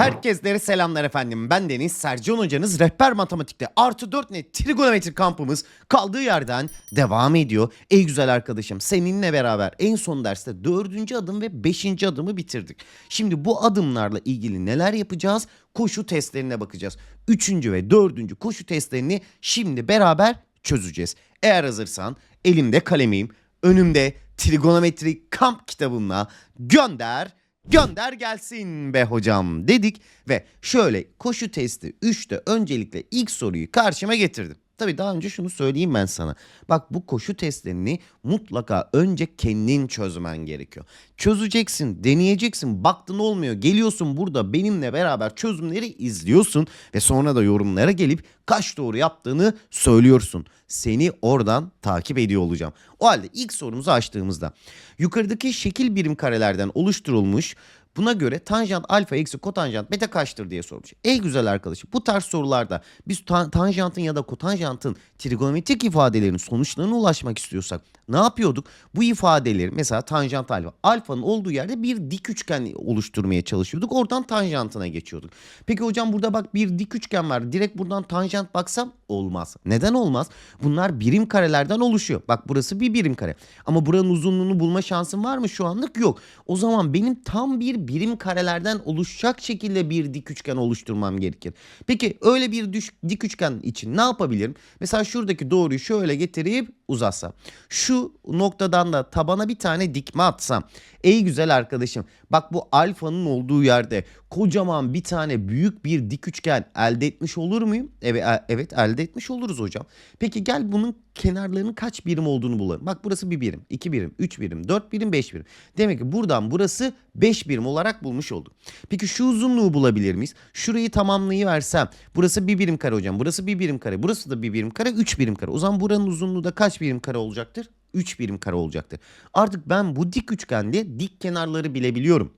Herkeslere selamlar efendim. Ben Deniz Sercan hocanız. Rehber matematikte artı 4 net trigonometri kampımız kaldığı yerden devam ediyor. Ey güzel arkadaşım seninle beraber en son derste 4. adım ve 5. adımı bitirdik. Şimdi bu adımlarla ilgili neler yapacağız? Koşu testlerine bakacağız. 3. ve 4. koşu testlerini şimdi beraber çözeceğiz. Eğer hazırsan elimde kalemim, önümde trigonometri kamp kitabımla gönder Gönder gelsin be hocam dedik ve şöyle koşu testi 3'te öncelikle ilk soruyu karşıma getirdim. Tabii daha önce şunu söyleyeyim ben sana. Bak bu koşu testlerini mutlaka önce kendin çözmen gerekiyor. Çözeceksin, deneyeceksin, baktın olmuyor. Geliyorsun burada benimle beraber çözümleri izliyorsun ve sonra da yorumlara gelip kaç doğru yaptığını söylüyorsun. Seni oradan takip ediyor olacağım. O halde ilk sorumuzu açtığımızda yukarıdaki şekil birim karelerden oluşturulmuş Buna göre tanjant alfa eksi kotanjant beta kaçtır diye sormuş. Ey güzel arkadaşım bu tarz sorularda biz ta- tanjantın ya da kotanjantın trigonometrik ifadelerinin sonuçlarına ulaşmak istiyorsak ne yapıyorduk? Bu ifadeleri mesela tanjant alfa. Alfanın olduğu yerde bir dik üçgen oluşturmaya çalışıyorduk. Oradan tanjantına geçiyorduk. Peki hocam burada bak bir dik üçgen var. Direkt buradan tanjant baksam olmaz. Neden olmaz? Bunlar birim karelerden oluşuyor. Bak burası bir birim kare. Ama buranın uzunluğunu bulma şansım var mı? Şu anlık yok. O zaman benim tam bir birim karelerden oluşacak şekilde bir dik üçgen oluşturmam gerekir. Peki öyle bir düş, dik üçgen için ne yapabilirim? Mesela şuradaki doğruyu şöyle getirip uzatsam. Şu noktadan da tabana bir tane dikme atsam. Ey güzel arkadaşım bak bu alfanın olduğu yerde kocaman bir tane büyük bir dik üçgen elde etmiş olur muyum? Evet, e- evet elde etmiş oluruz hocam. Peki gel bunun kenarlarının kaç birim olduğunu bulalım. Bak burası bir birim, iki birim, üç birim, dört birim, beş birim. Demek ki buradan burası beş birim olarak bulmuş olduk. Peki şu uzunluğu bulabilir miyiz? Şurayı tamamlayıversem burası bir birim kare hocam. Burası bir birim kare. Burası da bir birim kare. Üç birim kare. O zaman buranın uzunluğu da kaç birim kare olacaktır? 3 birim kare olacaktır. Artık ben bu dik üçgende dik kenarları bilebiliyorum.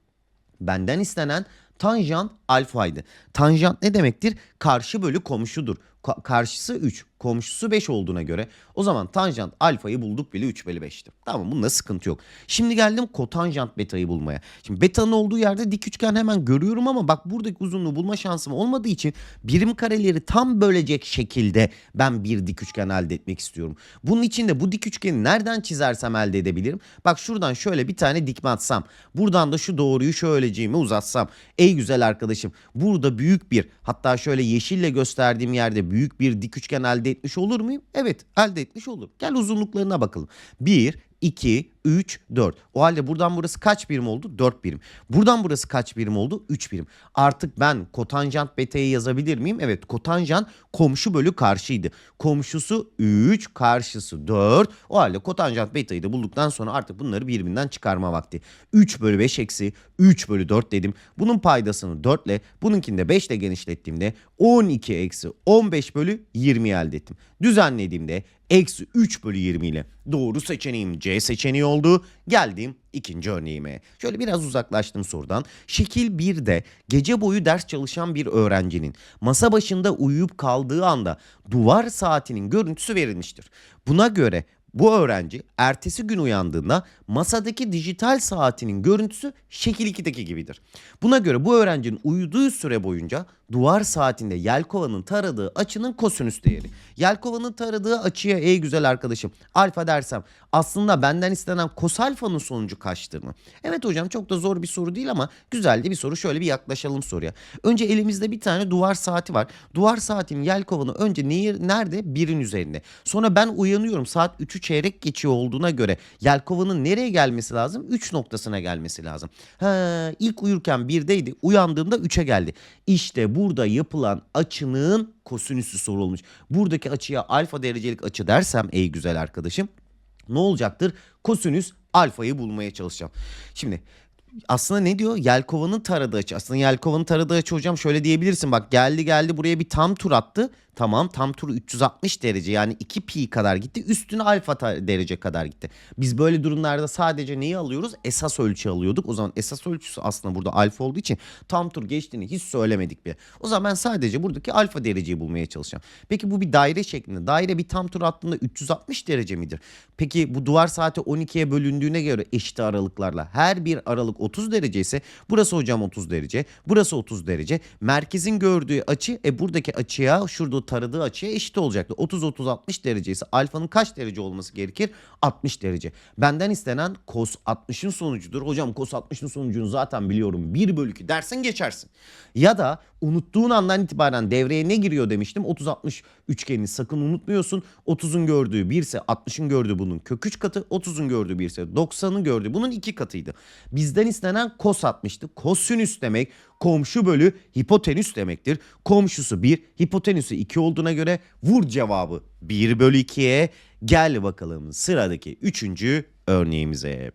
Benden istenen tanjant alfaydı. Tanjant ne demektir? Karşı bölü komşudur. Ka- karşısı 3, komşusu 5 olduğuna göre o zaman tanjant alfayı bulduk bile 3 bölü 5'ti. Tamam bunda sıkıntı yok. Şimdi geldim kotanjant betayı bulmaya. Şimdi betanın olduğu yerde dik üçgen hemen görüyorum ama bak buradaki uzunluğu bulma şansım olmadığı için birim kareleri tam bölecek şekilde ben bir dik üçgen elde etmek istiyorum. Bunun için de bu dik üçgeni nereden çizersem elde edebilirim? Bak şuradan şöyle bir tane dikme atsam. Buradan da şu doğruyu şöyleciğime uzatsam. Ey güzel arkadaşım burada büyük bir hatta şöyle yeşille gösterdiğim yerde büyük bir dik üçgen elde etmiş olur muyum? Evet elde etmiş olurum. Gel uzunluklarına bakalım. 1, 2, 3, 4. O halde buradan burası kaç birim oldu? 4 birim. Buradan burası kaç birim oldu? 3 birim. Artık ben kotanjant beta'yı yazabilir miyim? Evet kotanjant komşu bölü karşıydı. Komşusu 3, karşısı 4. O halde kotanjant beta'yı da bulduktan sonra artık bunları birbirinden çıkarma vakti. 3 bölü 5 eksi 3 bölü 4 dedim. Bunun paydasını 4 ile bununkini de 5 ile genişlettiğimde 12 eksi 15 bölü 20 elde ettim. Düzenlediğimde eksi 3 bölü 20 ile doğru seçeneğim C seçeneği oldu. Geldim ikinci örneğime. Şöyle biraz uzaklaştım sorudan. Şekil 1'de gece boyu ders çalışan bir öğrencinin masa başında uyuyup kaldığı anda duvar saatinin görüntüsü verilmiştir. Buna göre bu öğrenci ertesi gün uyandığında masadaki dijital saatinin görüntüsü şekil 2'deki gibidir. Buna göre bu öğrencinin uyuduğu süre boyunca duvar saatinde yelkovanın taradığı açının kosinüs değeri. Yelkovanın taradığı açıya ey güzel arkadaşım alfa dersem aslında benden istenen kos alfanın sonucu kaçtır mı? Evet hocam çok da zor bir soru değil ama güzel de bir soru. Şöyle bir yaklaşalım soruya. Önce elimizde bir tane duvar saati var. Duvar saatinin yelkovanı önce nehir, nerede? Birin üzerinde. Sonra ben uyanıyorum saat 3'ü çeyrek geçiyor olduğuna göre yelkovanın nereye gelmesi lazım? 3 noktasına gelmesi lazım. Ha, ilk uyurken 1'deydi. Uyandığımda 3'e geldi. İşte burada yapılan açının kosinüsü sorulmuş. Buradaki açıya alfa derecelik açı dersem ey güzel arkadaşım ne olacaktır? Kosinüs alfayı bulmaya çalışacağım. Şimdi aslında ne diyor? Yelkovanın taradığı açı. Aslında Yelkovanın taradığı açı hocam şöyle diyebilirsin. Bak geldi geldi buraya bir tam tur attı. Tamam tam turu 360 derece yani 2 pi kadar gitti. Üstüne alfa derece kadar gitti. Biz böyle durumlarda sadece neyi alıyoruz? Esas ölçü alıyorduk. O zaman esas ölçüsü aslında burada alfa olduğu için tam tur geçtiğini hiç söylemedik bile. O zaman ben sadece buradaki alfa dereceyi bulmaya çalışacağım. Peki bu bir daire şeklinde. Daire bir tam tur attığında 360 derece midir? Peki bu duvar saati 12'ye bölündüğüne göre eşit aralıklarla her bir aralık 30 derece ise burası hocam 30 derece. Burası 30 derece. Merkezin gördüğü açı e buradaki açıya şurada taradığı açıya eşit olacaktı. 30 30 60 derece ise alfanın kaç derece olması gerekir? 60 derece. Benden istenen cos 60'ın sonucudur. Hocam cos 60'ın sonucunu zaten biliyorum. 1 bölü 2 dersin geçersin. Ya da unuttuğun andan itibaren devreye ne giriyor demiştim. 30-60 üçgenini sakın unutmuyorsun. 30'un gördüğü 1 ise 60'ın gördüğü bunun kök 3 katı. 30'un gördüğü 1 ise 90'ın gördüğü bunun 2 katıydı. Bizden istenen cos 60'tı. Kosinüs demek komşu bölü hipotenüs demektir. Komşusu 1, hipotenüsü 2 olduğuna göre vur cevabı 1 bölü 2'ye. Gel bakalım sıradaki 3. örneğimize.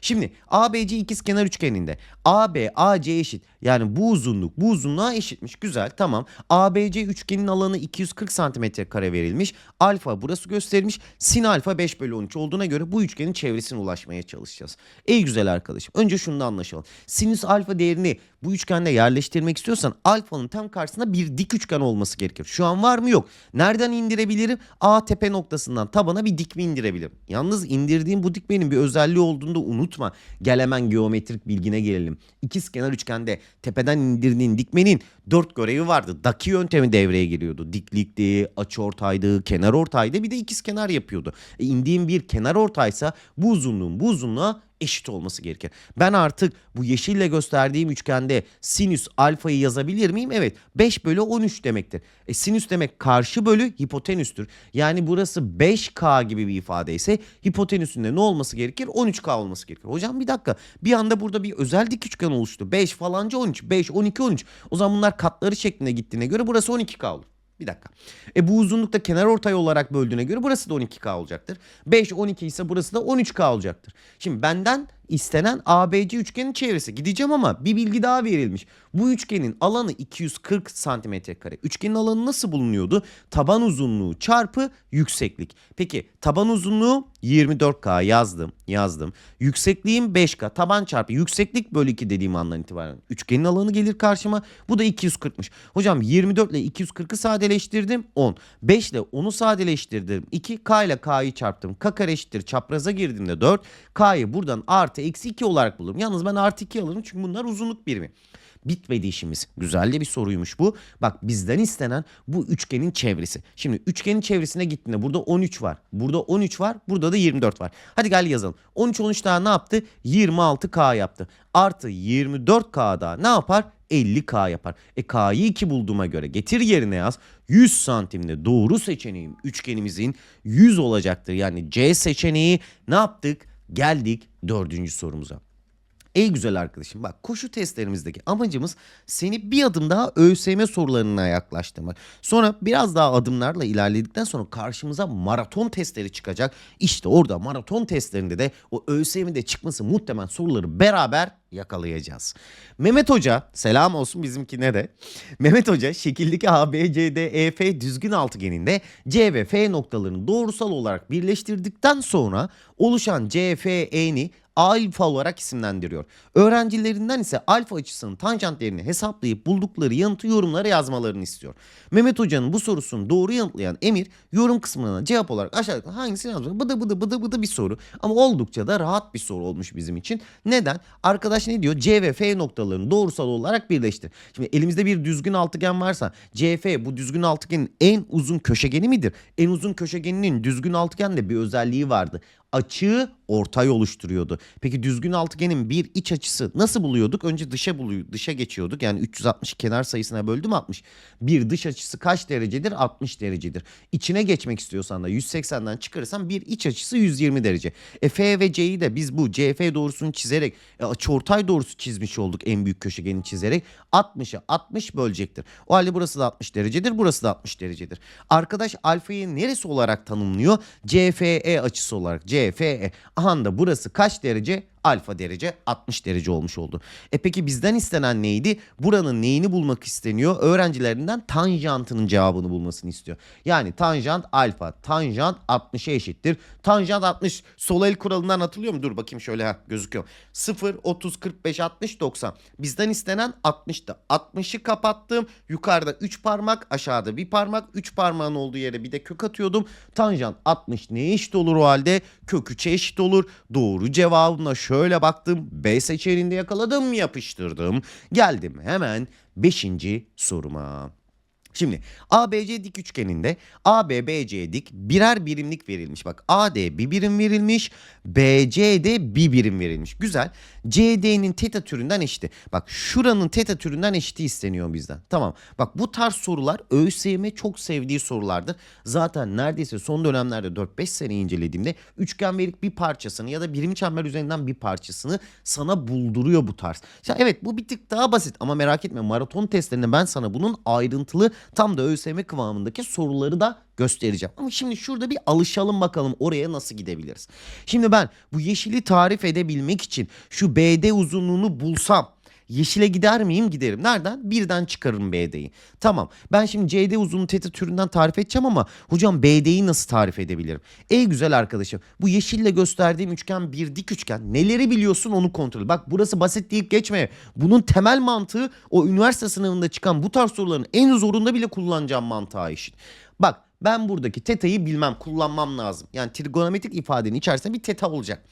Şimdi ABC ikizkenar üçgeninde AB AC eşit. Yani bu uzunluk bu uzunluğa eşitmiş. Güzel tamam. ABC üçgenin alanı 240 santimetre kare verilmiş. Alfa burası gösterilmiş. Sin alfa 5 bölü 13 olduğuna göre bu üçgenin çevresine ulaşmaya çalışacağız. Ey güzel arkadaşım. Önce şunu da anlaşalım. Sinüs alfa değerini bu üçgende yerleştirmek istiyorsan alfanın tam karşısında bir dik üçgen olması gerekir. Şu an var mı yok. Nereden indirebilirim? A tepe noktasından tabana bir dikme indirebilirim. Yalnız indirdiğim bu dikmenin bir özelliği olduğunu da unutma. Gel hemen geometrik bilgine gelelim. İkizkenar üçgende tepeden indirdiğin dikmenin dört görevi vardı. Daki yöntemi devreye giriyordu. Diklikti, açıortaydı, kenar ortaydı bir de ikizkenar yapıyordu. E, indiğim bir kenar ortaysa bu uzunluğun bu uzunluğa eşit olması gerekir. Ben artık bu yeşille gösterdiğim üçgende sinüs alfayı yazabilir miyim? Evet 5 bölü 13 demektir. E, sinüs demek karşı bölü hipotenüstür. Yani burası 5K gibi bir ifade ise hipotenüsünde ne olması gerekir? 13K olması gerekir. Hocam bir dakika bir anda burada bir özel dik üçgen oluştu. 5 falanca 13, 5, 12, 13. O zaman bunlar katları şeklinde gittiğine göre burası 12K olur. Bir dakika. E bu uzunlukta kenar ortay olarak böldüğüne göre burası da 12K olacaktır. 5, 12 ise burası da 13K olacaktır. Şimdi benden istenen ABC üçgenin çevresi. Gideceğim ama bir bilgi daha verilmiş. Bu üçgenin alanı 240 santimetre kare. Üçgenin alanı nasıl bulunuyordu? Taban uzunluğu çarpı yükseklik. Peki taban uzunluğu 24K yazdım yazdım. Yüksekliğim 5K. Taban çarpı yükseklik bölü 2 dediğim andan itibaren. Üçgenin alanı gelir karşıma. Bu da 240'mış. Hocam 24 ile 240'ı sadeleştirdim 10. 5 ile 10'u sadeleştirdim 2. K ile K'yı çarptım. K kare eşittir. Çapraza girdiğimde 4. K'yı buradan artı eksi 2 olarak bulurum. Yalnız ben artı 2 alırım çünkü bunlar uzunluk birimi. Bitmedi işimiz. Güzel de bir soruymuş bu. Bak bizden istenen bu üçgenin çevresi. Şimdi üçgenin çevresine gittiğinde burada 13 var. Burada 13 var. Burada da 24 var. Hadi gel yazalım. 13 13 daha ne yaptı? 26K yaptı. Artı 24K daha ne yapar? 50K yapar. E K'yı 2 bulduğuma göre getir yerine yaz. 100 santimde doğru seçeneğim üçgenimizin 100 olacaktır. Yani C seçeneği ne yaptık? Geldik dördüncü sorumuza. Ey güzel arkadaşım bak koşu testlerimizdeki amacımız seni bir adım daha ÖSYM sorularına yaklaştırmak. Sonra biraz daha adımlarla ilerledikten sonra karşımıza maraton testleri çıkacak. İşte orada maraton testlerinde de o ÖSYM'de çıkması muhtemelen soruları beraber yakalayacağız. Mehmet Hoca selam olsun bizimkine de. Mehmet Hoca şekildeki A, B, C, D, E, F düzgün altıgeninde C ve F noktalarını doğrusal olarak birleştirdikten sonra oluşan C, F, E'ni alfa olarak isimlendiriyor. Öğrencilerinden ise alfa açısının tanjantlerini hesaplayıp buldukları yanıtı yorumlara yazmalarını istiyor. Mehmet Hoca'nın bu sorusunu doğru yanıtlayan Emir yorum kısmına cevap olarak aşağıdaki hangisini yazmış? Bıdı bıdı bıdı bıdı bir soru ama oldukça da rahat bir soru olmuş bizim için. Neden? Arkadaş ne diyor? C ve F noktalarını doğrusal olarak birleştir. Şimdi elimizde bir düzgün altıgen varsa CF bu düzgün altıgenin en uzun köşegeni midir? En uzun köşegeninin düzgün altıgende bir özelliği vardı açığı ortay oluşturuyordu. Peki düzgün altıgenin bir iç açısı nasıl buluyorduk? Önce dışa buluyor, dışa geçiyorduk. Yani 360 kenar sayısına böldüm 60. Bir dış açısı kaç derecedir? 60 derecedir. İçine geçmek istiyorsan da 180'den çıkarırsan bir iç açısı 120 derece. E F ve C'yi de biz bu CF doğrusunu çizerek e, açıortay doğrusu çizmiş olduk en büyük köşegeni çizerek 60'ı 60 bölecektir. O halde burası da 60 derecedir, burası da 60 derecedir. Arkadaş alfayı neresi olarak tanımlıyor? CFE açısı olarak. CFE. Aha da burası kaç derece? Alfa derece 60 derece olmuş oldu. E peki bizden istenen neydi? Buranın neyini bulmak isteniyor? Öğrencilerinden tanjantının cevabını bulmasını istiyor. Yani tanjant alfa, tanjant 60'a eşittir. Tanjant 60 sol el kuralından hatırlıyor mu? Dur bakayım şöyle ha gözüküyor. 0, 30, 45, 60, 90. Bizden istenen 60'tı. 60'ı kapattım. Yukarıda 3 parmak, aşağıda bir parmak. 3 parmağın olduğu yere bir de kök atıyordum. Tanjant 60 neye eşit olur o halde? Kök 3'e eşit olur. Doğru cevabına şöyle şöyle baktım. B seçeneğinde yakaladım yapıştırdım. Geldim hemen 5. soruma. Şimdi ABC dik üçgeninde AB BC dik birer birimlik verilmiş. Bak AD bir birim verilmiş. BCD bir birim verilmiş. Güzel. CD'nin teta türünden eşiti. Bak şuranın teta türünden eşiti isteniyor bizden. Tamam. Bak bu tarz sorular ÖSYM çok sevdiği sorulardır. Zaten neredeyse son dönemlerde 4-5 sene incelediğimde üçgen verip bir parçasını ya da birim çember üzerinden bir parçasını sana bulduruyor bu tarz. Ya evet bu bir tık daha basit ama merak etme maraton testlerinde ben sana bunun ayrıntılı tam da ÖSYM kıvamındaki soruları da göstereceğim. Ama şimdi şurada bir alışalım bakalım oraya nasıl gidebiliriz. Şimdi ben bu yeşili tarif edebilmek için şu BD uzunluğunu bulsam Yeşile gider miyim? Giderim. Nereden? Birden çıkarırım BD'yi. Tamam. Ben şimdi CD uzunluğu teta türünden tarif edeceğim ama hocam BD'yi nasıl tarif edebilirim? Ey güzel arkadaşım. Bu yeşille gösterdiğim üçgen bir dik üçgen. Neleri biliyorsun onu kontrol. Bak burası basit deyip geçme. Bunun temel mantığı o üniversite sınavında çıkan bu tarz soruların en zorunda bile kullanacağım mantığa eşit. Ben buradaki teta'yı bilmem, kullanmam lazım. Yani trigonometrik ifadenin içerisinde bir teta olacak.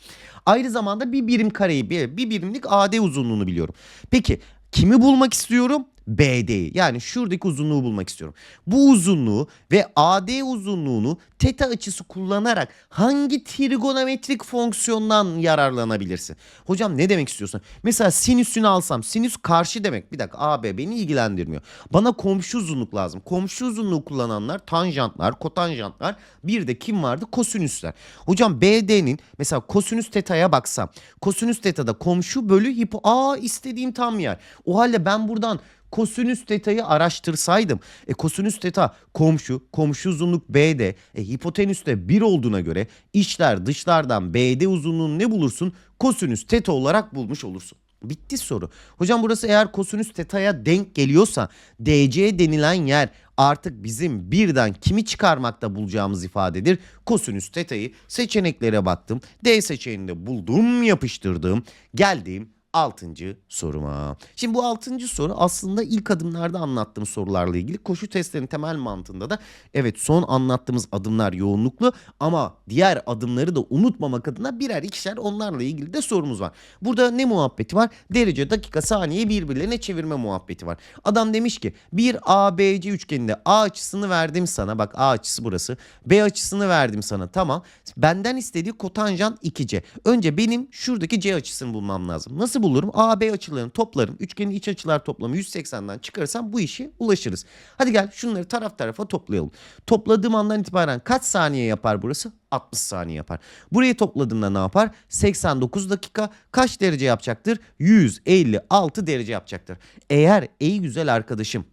Aynı zamanda bir birim kareyi, bir birimlik AD uzunluğunu biliyorum. Peki kimi bulmak istiyorum? BD'yi. Yani şuradaki uzunluğu bulmak istiyorum. Bu uzunluğu ve AD uzunluğunu teta açısı kullanarak hangi trigonometrik fonksiyondan yararlanabilirsin? Hocam ne demek istiyorsun? Mesela sinüsünü alsam sinüs karşı demek. Bir dakika AB beni ilgilendirmiyor. Bana komşu uzunluk lazım. Komşu uzunluğu kullananlar tanjantlar, kotanjantlar. Bir de kim vardı? Kosinüsler. Hocam BD'nin mesela kosinüs teta'ya baksam. Kosinüs teta'da komşu bölü hipo. Aa istediğim tam yer. O halde ben buradan kosinüs teta'yı araştırsaydım. E kosinüs teta komşu, komşu uzunluk BD, e, hipotenüs de 1 olduğuna göre içler dışlardan BD uzunluğunu ne bulursun? Kosinüs teta olarak bulmuş olursun. Bitti soru. Hocam burası eğer kosinüs teta'ya denk geliyorsa DC denilen yer artık bizim birden kimi çıkarmakta bulacağımız ifadedir. Kosinüs teta'yı seçeneklere baktım. D seçeneğinde buldum, yapıştırdım. Geldim 6. soruma. Şimdi bu 6. soru aslında ilk adımlarda anlattığım sorularla ilgili. Koşu testlerinin temel mantığında da evet son anlattığımız adımlar yoğunluklu ama diğer adımları da unutmamak adına birer ikişer onlarla ilgili de sorumuz var. Burada ne muhabbeti var? Derece, dakika, saniye birbirlerine çevirme muhabbeti var. Adam demiş ki bir ABC üçgeninde A açısını verdim sana. Bak A açısı burası. B açısını verdim sana. Tamam. Benden istediği kotanjant 2C. Önce benim şuradaki C açısını bulmam lazım. Nasıl bulurum? AB açılarını toplarım. Üçgenin iç açılar toplamı 180'den çıkarırsam bu işe ulaşırız. Hadi gel şunları taraf tarafa toplayalım. Topladığım andan itibaren kaç saniye yapar burası? 60 saniye yapar. Burayı topladığımda ne yapar? 89 dakika kaç derece yapacaktır? 156 derece yapacaktır. Eğer ey güzel arkadaşım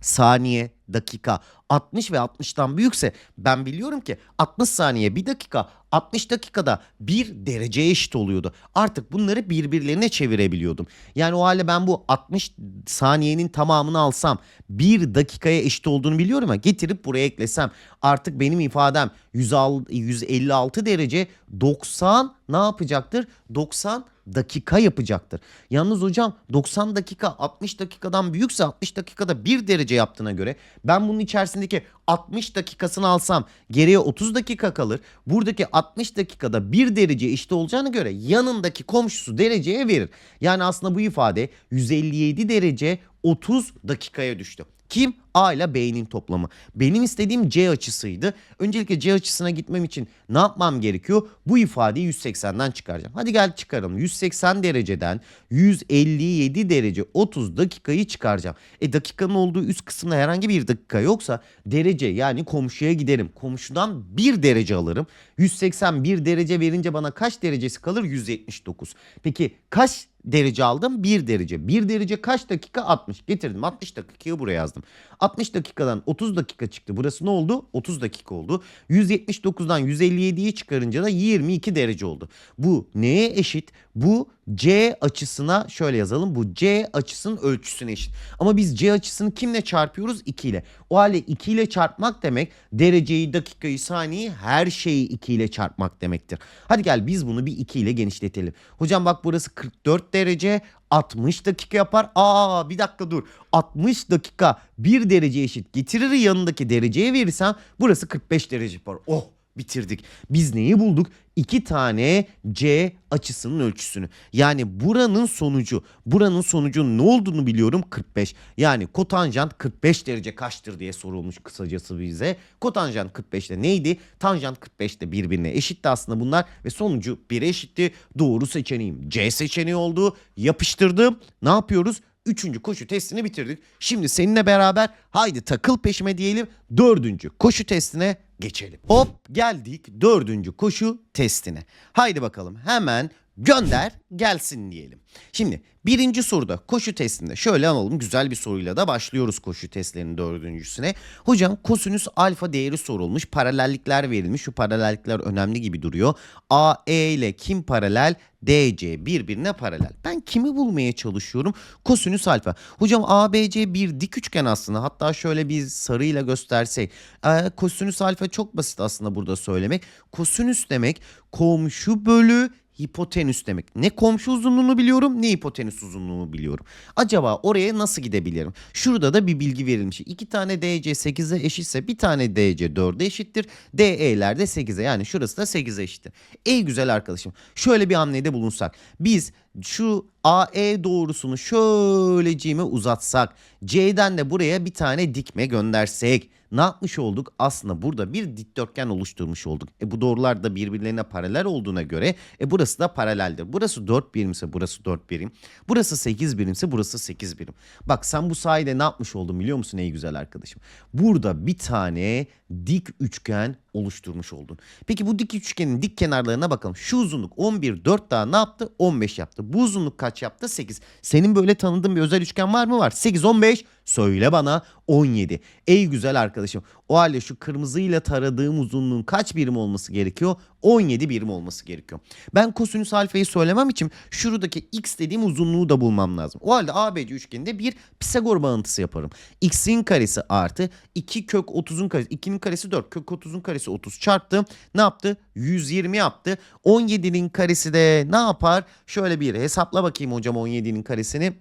saniye, dakika 60 ve 60'tan büyükse ben biliyorum ki 60 saniye 1 dakika 60 dakikada 1 dereceye eşit oluyordu. Artık bunları birbirlerine çevirebiliyordum. Yani o halde ben bu 60 saniyenin tamamını alsam 1 dakikaya eşit olduğunu biliyorum ama getirip buraya eklesem artık benim ifadem 156 derece 90 ne yapacaktır? 90 dakika yapacaktır. Yalnız hocam 90 dakika 60 dakikadan büyükse 60 dakikada 1 derece yaptığına göre ben bunun içerisindeki 60 dakikasını alsam geriye 30 dakika kalır. Buradaki 60 dakikada 1 derece eşit olacağına göre yanındaki komşusu dereceye verir. Yani aslında bu ifade 157 derece 30 dakikaya düştü. Kim? A ile B'nin toplamı. Benim istediğim C açısıydı. Öncelikle C açısına gitmem için ne yapmam gerekiyor? Bu ifadeyi 180'den çıkaracağım. Hadi gel çıkaralım. 180 dereceden 157 derece 30 dakikayı çıkaracağım. E dakikanın olduğu üst kısımda herhangi bir dakika yoksa derece yani komşuya giderim. Komşudan 1 derece alırım. 181 derece verince bana kaç derecesi kalır? 179. Peki kaç derece aldım? 1 derece. 1 derece kaç dakika? 60. Getirdim 60 dakikayı buraya yazdım. 60 dakikadan 30 dakika çıktı. Burası ne oldu? 30 dakika oldu. 179'dan 157'yi çıkarınca da 22 derece oldu. Bu neye eşit? Bu C açısına şöyle yazalım. Bu C açısının ölçüsüne eşit. Ama biz C açısını kimle çarpıyoruz? 2 ile. O halde 2 ile çarpmak demek dereceyi, dakikayı, saniyeyi her şeyi 2 ile çarpmak demektir. Hadi gel biz bunu bir 2 ile genişletelim. Hocam bak burası 44 derece 60 dakika yapar. Aa bir dakika dur. 60 dakika 1 derece eşit getirir yanındaki dereceye verirsem burası 45 derece yapar. Oh bitirdik. Biz neyi bulduk? İki tane C açısının ölçüsünü. Yani buranın sonucu, buranın sonucunun ne olduğunu biliyorum 45. Yani kotanjant 45 derece kaçtır diye sorulmuş kısacası bize. Kotanjant 45'te neydi? Tanjant 45'te birbirine eşitti aslında bunlar ve sonucu 1'e eşitti. Doğru seçeneğim C seçeneği oldu. Yapıştırdım. Ne yapıyoruz? Üçüncü koşu testini bitirdik. Şimdi seninle beraber haydi takıl peşime diyelim dördüncü koşu testine geçelim. Hop geldik dördüncü koşu testine. Haydi bakalım hemen gönder gelsin diyelim. Şimdi birinci soruda koşu testinde şöyle alalım güzel bir soruyla da başlıyoruz koşu testlerinin dördüncüsüne. Hocam kosinüs alfa değeri sorulmuş paralellikler verilmiş şu paralellikler önemli gibi duruyor. AE ile kim paralel? DC birbirine paralel. Ben kimi bulmaya çalışıyorum? Kosinüs alfa. Hocam ABC bir dik üçgen aslında. Hatta şöyle bir sarıyla göstersek. Ee, kosinüs alfa çok basit aslında burada söylemek. Kosinüs demek komşu bölü hipotenüs demek. Ne komşu uzunluğunu biliyorum ne hipotenüs uzunluğunu biliyorum. Acaba oraya nasıl gidebilirim? Şurada da bir bilgi verilmiş. İki tane DC 8'e eşitse bir tane DC 4'e eşittir. DE'ler de 8'e yani şurası da 8'e eşittir. Ey güzel arkadaşım şöyle bir hamlede bulunsak. Biz şu AE doğrusunu şöyleciğime uzatsak. C'den de buraya bir tane dikme göndersek. Ne yapmış olduk? Aslında burada bir dikdörtgen oluşturmuş olduk. E bu doğrular da birbirlerine paralel olduğuna göre e burası da paraleldir. Burası 4 birimse burası 4 birim. Burası 8 birimse burası 8 birim. Bak sen bu sayede ne yapmış oldun biliyor musun ey güzel arkadaşım? Burada bir tane dik üçgen oluşturmuş oldun. Peki bu dik üçgenin dik kenarlarına bakalım. Şu uzunluk 11, 4 daha ne yaptı? 15 yaptı. Bu uzunluk kaç yaptı? 8. Senin böyle tanıdığın bir özel üçgen var mı? Var. 8, 15. Söyle bana 17. Ey güzel arkadaşım. O halde şu kırmızıyla taradığım uzunluğun kaç birim olması gerekiyor? 17 birim olması gerekiyor. Ben kosinüs alfayı söylemem için şuradaki x dediğim uzunluğu da bulmam lazım. O halde ABC üçgeninde bir Pisagor bağıntısı yaparım. x'in karesi artı 2 kök 30'un karesi. 2'nin karesi 4. Kök 30'un karesi 30 çarptım. Ne yaptı? 120 yaptı. 17'nin karesi de ne yapar? Şöyle bir hesapla bakayım hocam 17'nin karesini.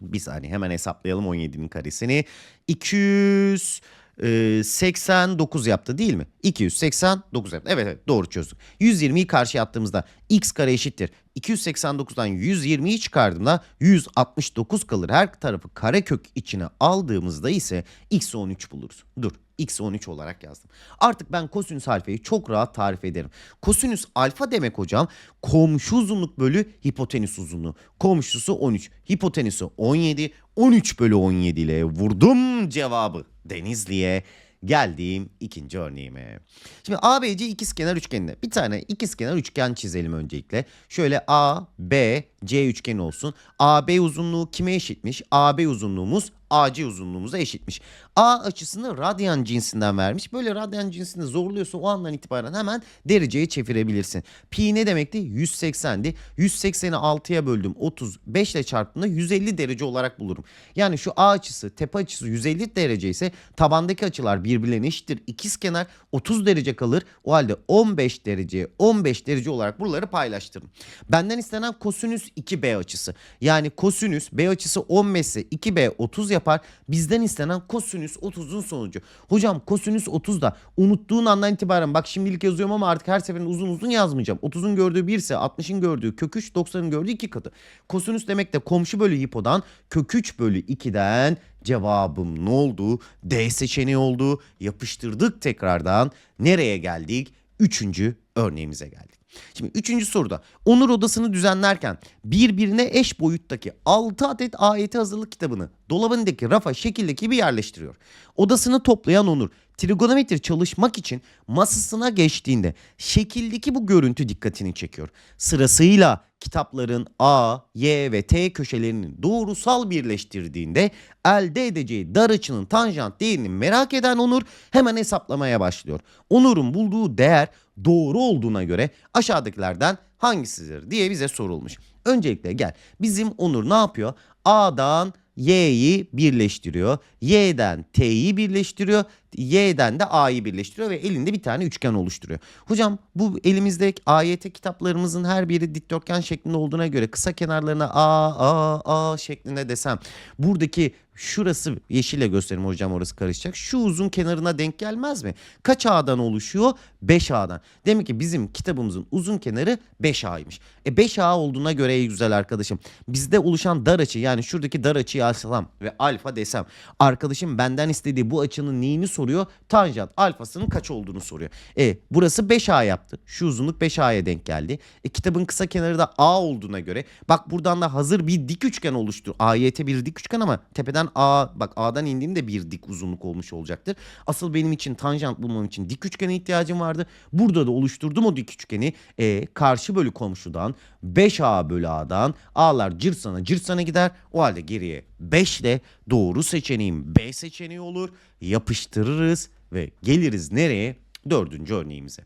Bir saniye hemen hesaplayalım 17'nin karesini. 200 e, 89 yaptı değil mi? 289 yaptı. Evet evet doğru çözdük. 120'yi karşıya attığımızda x kare eşittir. 289'dan 120'yi çıkardığımda 169 kalır. Her tarafı karekök içine aldığımızda ise x 13 buluruz. Dur x 13 olarak yazdım. Artık ben kosinüs alfayı çok rahat tarif ederim. Kosinüs alfa demek hocam komşu uzunluk bölü hipotenüs uzunluğu. Komşusu 13, hipotenüsü 17, 13 bölü 17 ile vurdum cevabı Denizli'ye. Geldiğim ikinci örneğime. Şimdi ABC ikizkenar üçgeninde bir tane ikizkenar üçgen çizelim öncelikle. Şöyle A, B, C üçgeni olsun. AB uzunluğu kime eşitmiş? AB uzunluğumuz AC uzunluğumuza eşitmiş. A açısını radyan cinsinden vermiş. Böyle radyan cinsini zorluyorsa o andan itibaren hemen dereceye çevirebilirsin. Pi ne demekti? 180'di. 180'i 6'ya böldüm 35 ile çarptığımda 150 derece olarak bulurum. Yani şu A açısı tepe açısı 150 derece ise tabandaki açılar birbirlerine eşittir. İkizkenar 30 derece kalır. O halde 15 derece 15 derece olarak buraları paylaştırdım. Benden istenen kosinüs 2B açısı. Yani kosinüs B açısı 15 ise 2B 30 yapar. Bizden istenen kosinüs 30'un sonucu. Hocam kosinüs 30 da unuttuğun andan itibaren bak şimdilik yazıyorum ama artık her seferinde uzun uzun yazmayacağım. 30'un gördüğü 1 ise 60'ın gördüğü kök 3 90'ın gördüğü 2 katı. Kosinüs demek de komşu bölü hipodan kök 3 bölü 2'den cevabım ne oldu? D seçeneği oldu. Yapıştırdık tekrardan. Nereye geldik? Üçüncü örneğimize geldik. Şimdi üçüncü soruda Onur odasını düzenlerken birbirine eş boyuttaki 6 adet AYT hazırlık kitabını dolabındaki rafa şekildeki gibi yerleştiriyor. Odasını toplayan Onur trigonometri çalışmak için masasına geçtiğinde şekildeki bu görüntü dikkatini çekiyor. Sırasıyla kitapların A, Y ve T köşelerinin doğrusal birleştirdiğinde elde edeceği dar açının tanjant değerini merak eden Onur hemen hesaplamaya başlıyor. Onur'un bulduğu değer doğru olduğuna göre aşağıdakilerden hangisidir diye bize sorulmuş. Öncelikle gel bizim Onur ne yapıyor? A'dan Y'yi birleştiriyor. Y'den T'yi birleştiriyor. Y'den de A'yı birleştiriyor ve elinde bir tane üçgen oluşturuyor. Hocam bu elimizdeki AYT kitaplarımızın her biri dikdörtgen şeklinde olduğuna göre kısa kenarlarına A, A, A şeklinde desem buradaki şurası yeşille göstereyim hocam orası karışacak. Şu uzun kenarına denk gelmez mi? Kaç A'dan oluşuyor? 5 A'dan. Demek ki bizim kitabımızın uzun kenarı 5 A'ymış. E 5 A olduğuna göre güzel arkadaşım. Bizde oluşan dar açı yani şuradaki dar açıyı alsam ve alfa desem. Arkadaşım benden istediği bu açının neyini soruyor? Tanjant alfasının kaç olduğunu soruyor. E burası 5 A yaptı. Şu uzunluk 5 A'ya denk geldi. E kitabın kısa kenarı da A olduğuna göre bak buradan da hazır bir dik üçgen oluştu. AYT bir dik üçgen ama tepeden A bak A'dan indiğimde bir dik uzunluk olmuş olacaktır. Asıl benim için tanjant bulmam için dik üçgene ihtiyacım vardı. Burada da oluşturdum o dik üçgeni. E, karşı bölü komşudan 5A bölü A'dan A'lar cırsana cırsana gider. O halde geriye 5 ile doğru seçeneğim B seçeneği olur. Yapıştırırız ve geliriz nereye? Dördüncü örneğimize.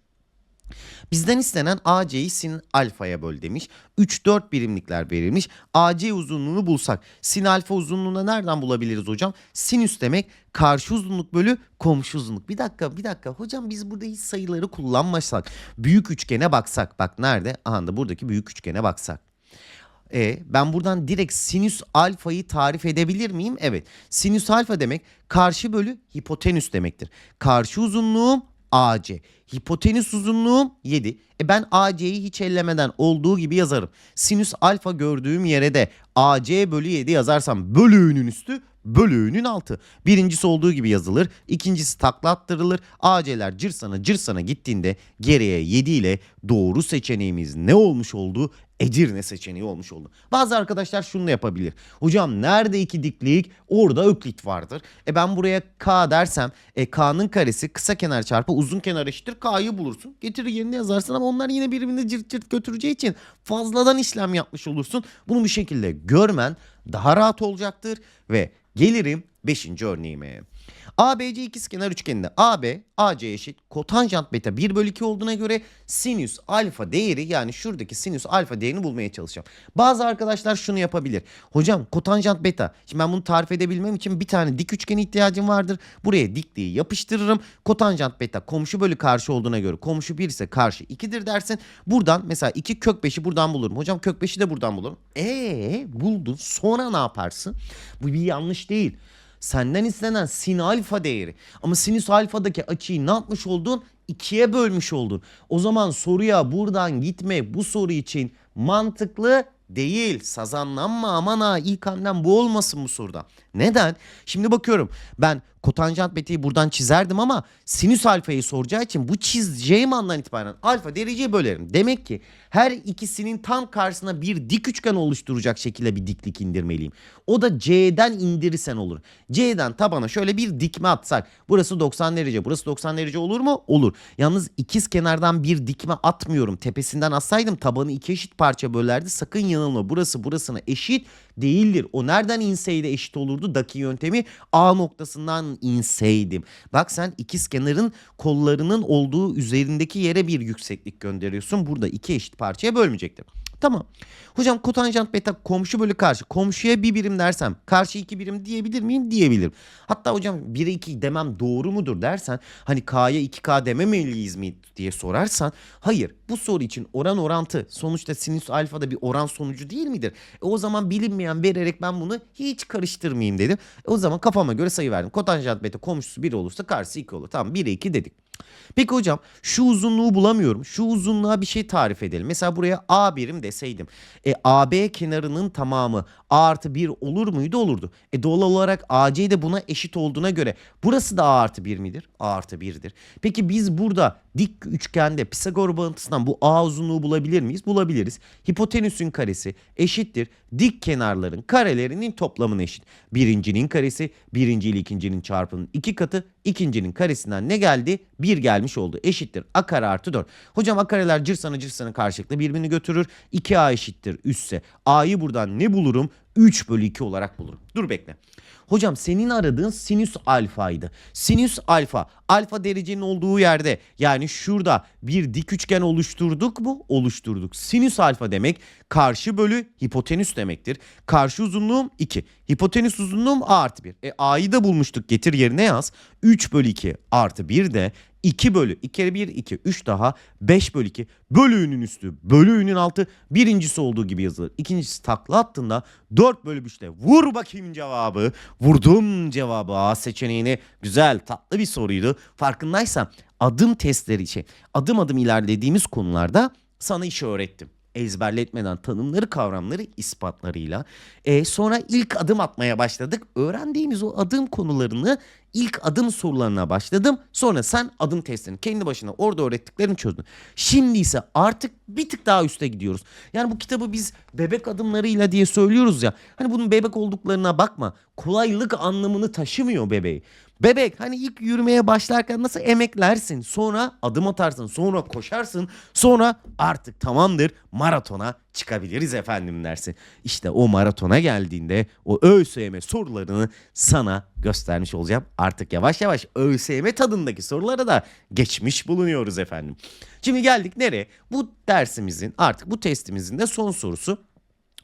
Bizden istenen AC'yi sin alfaya böl demiş. 3-4 birimlikler verilmiş. AC uzunluğunu bulsak sin alfa uzunluğunu nereden bulabiliriz hocam? Sinüs demek karşı uzunluk bölü komşu uzunluk. Bir dakika bir dakika hocam biz burada hiç sayıları kullanmasak büyük üçgene baksak bak nerede? Aha da buradaki büyük üçgene baksak. E, ben buradan direkt sinüs alfayı tarif edebilir miyim? Evet. Sinüs alfa demek karşı bölü hipotenüs demektir. Karşı uzunluğum AC. Hipotenüs uzunluğum 7. E ben AC'yi hiç ellemeden olduğu gibi yazarım. Sinüs alfa gördüğüm yere de AC bölü 7 yazarsam bölüğünün üstü bölüğünün altı. Birincisi olduğu gibi yazılır. İkincisi takla attırılır. AC'ler cırsana cırsana gittiğinde geriye 7 ile doğru seçeneğimiz ne olmuş oldu? Edirne seçeneği olmuş oldu. Bazı arkadaşlar şunu da yapabilir. Hocam nerede iki diklik? Orada öklit vardır. E ben buraya K dersem e K'nın karesi kısa kenar çarpı uzun kenar eşittir K'yı bulursun. Getirir yerine yazarsın ama onlar yine birbirini cırt cırt götüreceği için fazladan işlem yapmış olursun. Bunu bir şekilde görmen daha rahat olacaktır ve gelirim 5. örneğime. ABC ikizkenar üçgeninde AB, AC eşit kotanjant beta 1 bölü 2 olduğuna göre sinüs alfa değeri yani şuradaki sinüs alfa değerini bulmaya çalışacağım. Bazı arkadaşlar şunu yapabilir. Hocam kotanjant beta. Şimdi ben bunu tarif edebilmem için bir tane dik üçgene ihtiyacım vardır. Buraya dikliği yapıştırırım. Kotanjant beta komşu bölü karşı olduğuna göre komşu 1 ise karşı 2'dir dersin. Buradan mesela 2 kök 5'i buradan bulurum. Hocam kök 5'i de buradan bulurum. Eee buldun sonra ne yaparsın? Bu bir yanlış değil. Senden istenen sin alfa değeri. Ama sinüs alfadaki açıyı ne yapmış oldun? İkiye bölmüş oldun. O zaman soruya buradan gitme bu soru için mantıklı değil. Sazanlanma aman ha ilk hamlem bu olmasın bu soruda. Neden? Şimdi bakıyorum ben kotanjant beta'yı buradan çizerdim ama sinüs alfayı soracağı için bu çizeceğim andan itibaren alfa dereceye bölerim. Demek ki her ikisinin tam karşısına bir dik üçgen oluşturacak şekilde bir diklik indirmeliyim. O da C'den indirirsen olur. C'den tabana şöyle bir dikme atsak. Burası 90 derece burası 90 derece olur mu? Olur. Yalnız ikiz kenardan bir dikme atmıyorum. Tepesinden atsaydım tabanı iki eşit parça bölerdi. Sakın yanılma burası burasına eşit değildir. O nereden inseydi eşit olurdu? Daki yöntemi A noktasından inseydim. Bak sen ikiz kenarın kollarının olduğu üzerindeki yere bir yükseklik gönderiyorsun. Burada iki eşit parçaya bölmeyecektir. Tamam. Hocam kotanjant beta komşu bölü karşı. Komşuya bir birim dersem karşı iki birim diyebilir miyim? Diyebilirim. Hatta hocam 1'e 2 demem doğru mudur dersen hani K'ya 2K dememeliyiz mi diye sorarsan hayır. Bu soru için oran orantı sonuçta sinüs alfa da bir oran sonucu değil midir? E o zaman bilinmeyen vererek ben bunu hiç karıştırmayayım dedim. E o zaman kafama göre sayı verdim. Kotanjant beta komşusu 1 olursa karşısı 2 olur. Tamam 1'e 2 dedik. Peki hocam şu uzunluğu bulamıyorum. Şu uzunluğa bir şey tarif edelim. Mesela buraya A birim deseydim. E AB kenarının tamamı A artı 1 olur muydu? Olurdu. E doğal olarak AC de buna eşit olduğuna göre burası da A artı 1 midir? A artı 1'dir. Peki biz burada dik üçgende Pisagor bağıntısından bu A uzunluğu bulabilir miyiz? Bulabiliriz. Hipotenüsün karesi eşittir. Dik kenarların karelerinin toplamına eşit. Birincinin karesi birinci ile ikincinin çarpımının iki katı. ikincinin karesinden ne geldi? 1 gelmiş oldu. Eşittir. A kare artı 4. Hocam A kareler cırsana cırsana karşılıklı birbirini götürür. 2A eşittir üsse. A'yı buradan ne bulurum? 3 bölü 2 olarak bulurum. Dur bekle. Hocam senin aradığın sinüs alfaydı. Sinüs alfa. Alfa derecenin olduğu yerde yani şurada bir dik üçgen oluşturduk mu? Oluşturduk. Sinüs alfa demek karşı bölü hipotenüs demektir. Karşı uzunluğum 2. Hipotenüs uzunluğum A artı 1. E A'yı da bulmuştuk getir yerine yaz. 3 bölü 2 artı 1 de 2 bölü 2 kere 1 2 3 daha 5 bölü 2 bölüğünün üstü bölüğünün altı birincisi olduğu gibi yazılır. İkincisi takla attığında 4 bölü 3'te vur bakayım cevabı. Vurdum cevabı A seçeneğini. Güzel tatlı bir soruydu. Farkındaysan adım testleri için adım adım ilerlediğimiz konularda sana işi öğrettim ezberletmeden tanımları kavramları ispatlarıyla. E, sonra ilk adım atmaya başladık. Öğrendiğimiz o adım konularını ilk adım sorularına başladım. Sonra sen adım testini kendi başına orada öğrettiklerini çözdün. Şimdi ise artık bir tık daha üste gidiyoruz. Yani bu kitabı biz bebek adımlarıyla diye söylüyoruz ya. Hani bunun bebek olduklarına bakma. Kolaylık anlamını taşımıyor bebeği. Bebek hani ilk yürümeye başlarken nasıl emeklersin sonra adım atarsın sonra koşarsın sonra artık tamamdır maratona çıkabiliriz efendim dersin. İşte o maratona geldiğinde o ÖSYM sorularını sana göstermiş olacağım. Artık yavaş yavaş ÖSYM tadındaki sorulara da geçmiş bulunuyoruz efendim. Şimdi geldik nereye? Bu dersimizin artık bu testimizin de son sorusu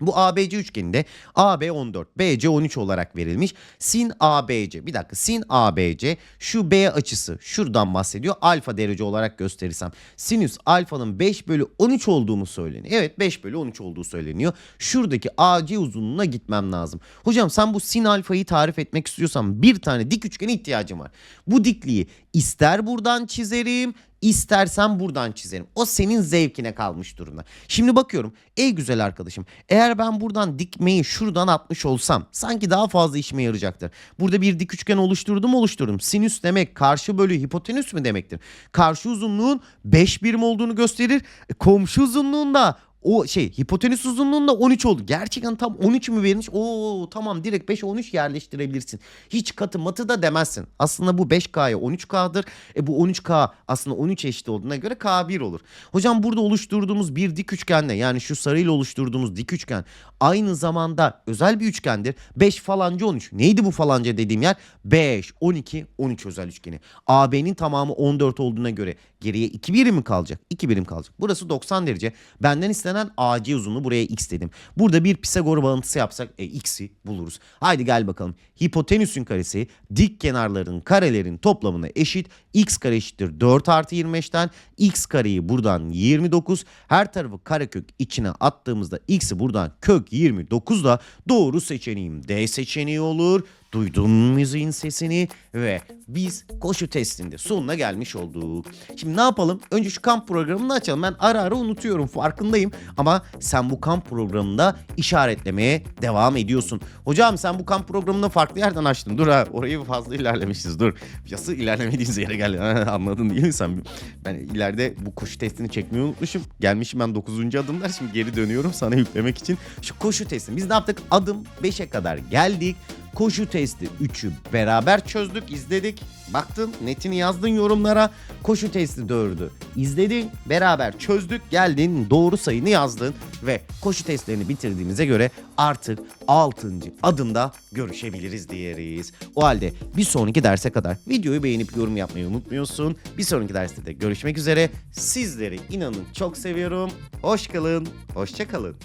bu ABC üçgeninde AB 14, BC 13 olarak verilmiş. Sin ABC. Bir dakika. Sin ABC şu B açısı şuradan bahsediyor. Alfa derece olarak gösterirsem. Sinüs alfanın 5 bölü 13 olduğu mu söyleniyor? Evet 5 bölü 13 olduğu söyleniyor. Şuradaki AC uzunluğuna gitmem lazım. Hocam sen bu sin alfayı tarif etmek istiyorsan bir tane dik üçgene ihtiyacım var. Bu dikliği ister buradan çizerim İstersen buradan çizerim. O senin zevkine kalmış durumda. Şimdi bakıyorum. Ey güzel arkadaşım. Eğer ben buradan dikmeyi şuradan atmış olsam sanki daha fazla işime yarayacaktır. Burada bir dik üçgen oluşturdum oluşturdum. Sinüs demek karşı bölü hipotenüs mü demektir? Karşı uzunluğun 5 birim olduğunu gösterir. E, Komşu uzunluğunda o şey hipotenüs uzunluğunda 13 oldu. Gerçekten tam 13 mü verilmiş? Oo tamam direkt 5'e 13 yerleştirebilirsin. Hiç katı matı da demezsin. Aslında bu 5K'ya 13K'dır. E bu 13K aslında 13 eşit olduğuna göre K1 olur. Hocam burada oluşturduğumuz bir dik üçgende yani şu sarıyla oluşturduğumuz dik üçgen aynı zamanda özel bir üçgendir. 5 falanca 13. Neydi bu falanca dediğim yer? 5, 12, 13 özel üçgeni. AB'nin tamamı 14 olduğuna göre geriye 2 birim mi kalacak? 2 birim kalacak. Burası 90 derece. Benden istenen AC uzunluğu buraya x dedim. Burada bir Pisagor bağıntısı yapsak e, x'i buluruz. Haydi gel bakalım. Hipotenüsün karesi dik kenarların karelerin toplamına eşit. x kare eşittir 4 artı 25'ten. x kareyi buradan 29. Her tarafı karekök içine attığımızda x'i buradan kök 29 da doğru seçeneğim D seçeneği olur. Duydun müziğin sesini ve biz koşu testinde sonuna gelmiş olduk. Şimdi ne yapalım? Önce şu kamp programını açalım. Ben ara ara unutuyorum farkındayım. Ama sen bu kamp programında işaretlemeye devam ediyorsun. Hocam sen bu kamp programını farklı yerden açtın. Dur ha orayı fazla ilerlemişiz dur. Yası ilerlemediğiniz yere geldi. Anladın değil mi sen? Ben ileride bu koşu testini çekmeyi unutmuşum. Gelmişim ben 9. adımlar. Şimdi geri dönüyorum sana yüklemek için. Şu koşu testi. Biz ne yaptık? Adım 5'e kadar geldik. Koşu testi 3'ü beraber çözdük, izledik. Baktın, netini yazdın yorumlara. Koşu testi 4'ü izledin, beraber çözdük, geldin, doğru sayını yazdın ve koşu testlerini bitirdiğimize göre artık 6. adımda görüşebiliriz diyeriz. O halde bir sonraki derse kadar videoyu beğenip yorum yapmayı unutmuyorsun. Bir sonraki derste de görüşmek üzere. Sizleri inanın çok seviyorum. Hoş kalın, hoşça kalın.